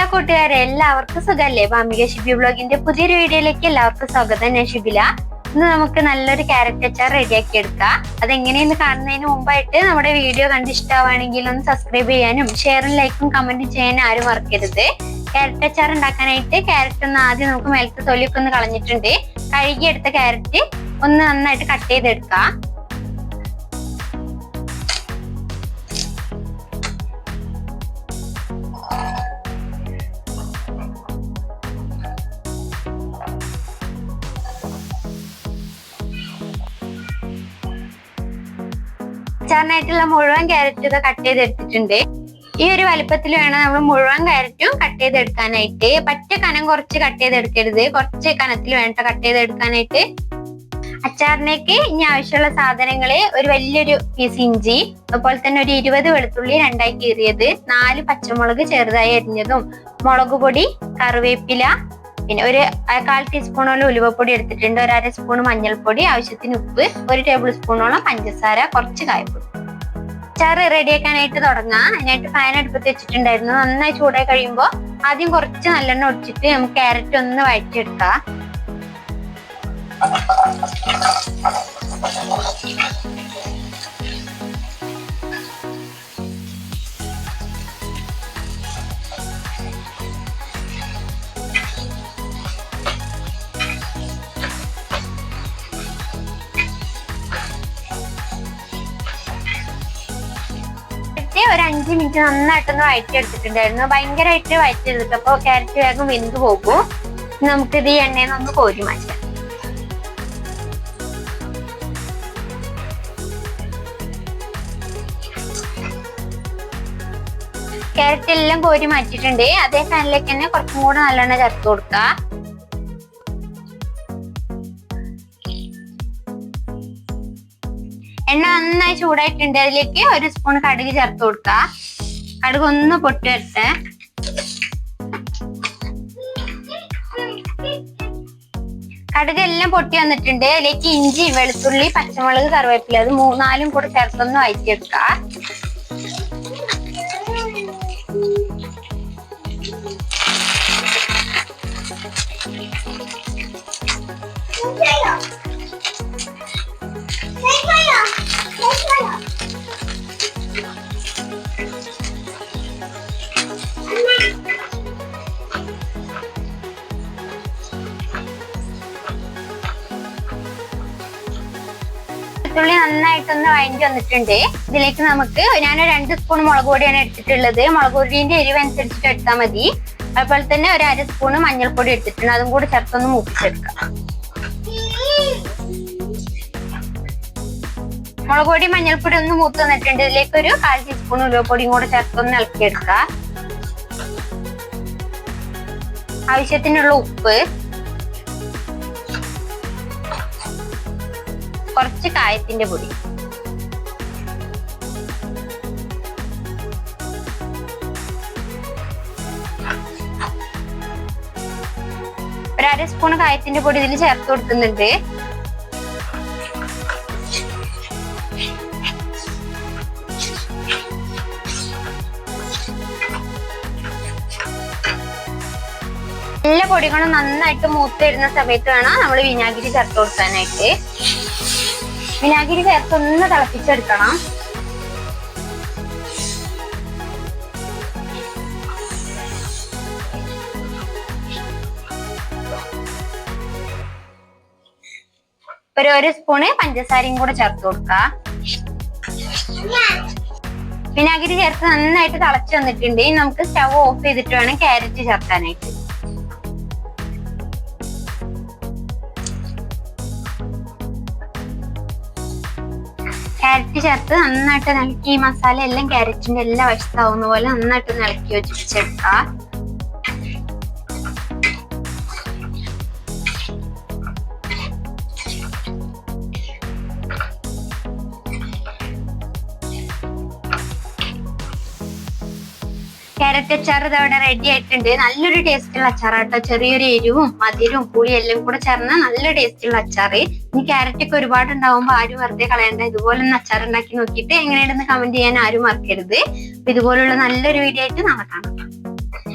പ്രിയപ്പെട്ട കൂട്ടുകാരെ എല്ലാവർക്കും സുഖല്ലേ? ഭാമിക ഷിബി ബ്ലോഗിന്റെ പുതിയൊരു വീഡിയോയിലേക്ക് എല്ലാവർക്കും സ്വാഗതം. ഞാൻ ഷിബില ഇന്ന് നമുക്ക് നല്ലൊരു ക്യാരറ്റ് അച്ചാർ റെഡിയാക്കി എടുക്കാം. അതെങ്ങനെയെന്ന് കാണുന്നതിന് മുമ്പായിട്ട് നമ്മുടെ വീഡിയോ കണ്ട് ഇഷ്ടമാണെങ്കിൽ ഒന്ന് സബ്സ്ക്രൈബ് ചെയ്യാനും ഷെയറും ലൈക്കും കമന്റും ചെയ്യാനും ആരും മറക്കരുത്. ക്യാരറ്റ് അച്ചാർ ഉണ്ടാക്കാനായിട്ട് ക്യാരറ്റ് ഒന്ന് ആദ്യം നമുക്ക് മേലത്തെ തൊലിയൊക്കെ ഒന്ന് കളഞ്ഞിട്ടുണ്ട്. കഴുകിയെടുത്ത ക്യാരറ്റ് ഒന്ന് നന്നായിട്ട് കട്ട് ചെയ്തെടുക്കാം. അച്ചാറിനായിട്ടുള്ള മുഴുവൻ ക്യാരറ്റ് ഇത് കട്ട് ചെയ്തെടുത്തിട്ടുണ്ട്. ഈ ഒരു വലിപ്പത്തിൽ വേണം നമ്മൾ മുഴുവൻ ക്യാരറ്റും കട്ട് ചെയ്തെടുക്കാനായിട്ട്. പറ്റ കനം കുറച്ച് കട്ട് ചെയ്തെടുക്കരുത്. കുറച്ച് കനത്തിൽ വേണ്ട കട്ട് ചെയ്തെടുക്കാനായിട്ട്. അച്ചാറിനേക്ക് ഇനി ആവശ്യമുള്ള സാധനങ്ങൾ ഒരു വലിയൊരു പീസ് ഇഞ്ചി അതുപോലെ തന്നെ ഒരു ഇരുപത് വെളുത്തുള്ളി രണ്ടായി കീറിയത് നാല് പച്ചമുളക് ചെറുതായി അരിഞ്ഞതും മുളക് പൊടി കറിവേപ്പില പിന്നെ ഒരു കാൽ ടീസ്പൂണോളം ഉലുവപ്പൊടി എടുത്തിട്ടുണ്ട് ഒരു അര സ്പൂൺ മഞ്ഞൾപ്പൊടി ആവശ്യത്തിന് ഉപ്പ് ഒരു ടേബിൾ സ്പൂണോളം പഞ്ചസാര കുറച്ച് കായപ്പൊടി. അച്ചാറ് റെഡിയാക്കാനായിട്ട് തുടങ്ങാം. അതിനായിട്ട് ഫാൻ അടുപ്പത്ത് വെച്ചിട്ടുണ്ടായിരുന്നു. നന്നായി ചൂടായി കഴിയുമ്പോൾ ആദ്യം കുറച്ച് നല്ലെണ്ണ ഒടിച്ചിട്ട് നമുക്ക് ക്യാരറ്റ് ഒന്ന് വഴറ്റിയെടുക്കാം. അഞ്ച് മിനിറ്റ് നന്നായിട്ടൊന്ന് വഴറ്റിയെടുത്തിട്ടുണ്ടായിരുന്നു ഭയങ്കരമായിട്ട് വഴറ്റിയെടുത്തിട്ട് അപ്പോൾ ക്യാരറ്റ് വേഗം വെന്ത് പോകും. നമുക്കിത് ഈ എണ്ണയിൽ നിന്നൊന്ന് കോരി മാറ്റാം. ക്യാരറ്റ് എല്ലാം കോരി മാറ്റിയിട്ടുണ്ട്. അതേ ഫാനിലേക്ക് തന്നെ കുറച്ചും കൂടെ നല്ലെണ്ണ ചേർത്ത് കൊടുക്കുക എണ്ണ നന്നായി ചൂടായിട്ടുണ്ട്. അതിലേക്ക് ഒരു സ്പൂൺ കടുക് ചേർത്ത് കൊടുക്കുക. കടുക് ഒന്ന് പൊട്ടി വരട്ടെ കടുക് എല്ലാം പൊട്ടി വന്നിട്ടുണ്ട്. അതിലേക്ക് ഇഞ്ചി വെളുത്തുള്ളി പച്ചമുളക് കറിവേപ്പില അത് മൂന്നാലും കൂടെ ചേർത്തൊന്ന് വഴറ്റിയെടുക്കുക വെളുത്തുള്ളി നന്നായിട്ടൊന്ന് വഴഞ്ഞു വന്നിട്ടുണ്ട്. ഇതിലേക്ക് നമുക്ക് ഞാൻ രണ്ട് സ്പൂൺ മുളക് പൊടിയാണ് എടുത്തിട്ടുള്ളത്. മുളക് പൊടിന്റെ എരിവ് അനുസരിച്ചിട്ട് എടുത്താൽ മതി. അതുപോലെ തന്നെ ഒരു അര സ്പൂൺ മഞ്ഞൾപ്പൊടി എടുത്തിട്ടുണ്ട്. അതും കൂടി ചേർത്തൊന്ന് മൂപ്പിച്ചെടുക്കാം. മുളക് പൊടി മഞ്ഞൾപ്പൊടി ഒന്ന് മൂത്ത് വന്നിട്ടുണ്ട്. ഇതിലേക്ക് ഒരു കാൽ ടീസ്പൂൺ ഉലുവപ്പൊടിയും കൂടെ ചേർത്തൊന്ന് ഇളക്കിയെടുക്കുക ആവശ്യത്തിനുള്ള ഉപ്പ് കുറച്ച് കായത്തിന്റെ പൊടി. ഒരു അര സ്പൂൺ കായത്തിന്റെ പൊടി ഇതിൽ ചേർത്ത് കൊടുക്കുന്നുണ്ട്. എല്ലാ പൊടികളും നന്നായിട്ട് മൂത്ത് വരുന്ന സമയത്ത് വേണം നമ്മൾ വിനാഗിരി ചേർത്ത് കൊടുക്കാനായിട്ട്. വിനാഗിരി ചേർത്തൊന്ന് തിളപ്പിച്ചെടുക്കണം. ഒരു ഒരു സ്പൂണ് പഞ്ചസാരയും കൂടെ ചേർത്ത് കൊടുക്ക. വിനാഗിരി ചേർത്ത് നന്നായിട്ട് തിളച്ചു വന്നിട്ടുണ്ട്. നമുക്ക് സ്റ്റവ് ഓഫ് ചെയ്തിട്ട് വേണം ക്യാരറ്റ് ചേർക്കാനായിട്ട്. ക്യാരറ്റ് ചേർത്ത് നന്നായിട്ട് നൽകി മസാല എല്ലാം ക്യാരറ്റിന്റെ എല്ലാ വശത്താവുന്ന പോലെ നന്നായിട്ട് നൽകി ഇളക്കി ക്യാരറ്റ് അച്ചാർ ഇതവിടെ റെഡി ആയിട്ടുണ്ട്. നല്ലൊരു ടേസ്റ്റുള്ള അച്ചാറാട്ടോ. ചെറിയൊരു എരിവും മധുരവും പുളിയും എല്ലാം കൂടെ ചേർന്ന നല്ല ടേസ്റ്റുള്ള അച്ചാർ ഇനി ക്യാരറ്റ് ഒക്കെ ഒരുപാട് ഉണ്ടാവുമ്പോൾ ആരും വെറുതെ കളയണ്ട. ഇതുപോലെ ഒന്ന് അച്ചാർ ഉണ്ടാക്കി നോക്കിയിട്ട് എങ്ങനെയുണ്ടെന്ന് കമന്റ് ചെയ്യാൻ ആരും മറക്കരുത്. ഇതുപോലുള്ള നല്ലൊരു വീഡിയോ ആയിട്ട് നാളെ കാണാം.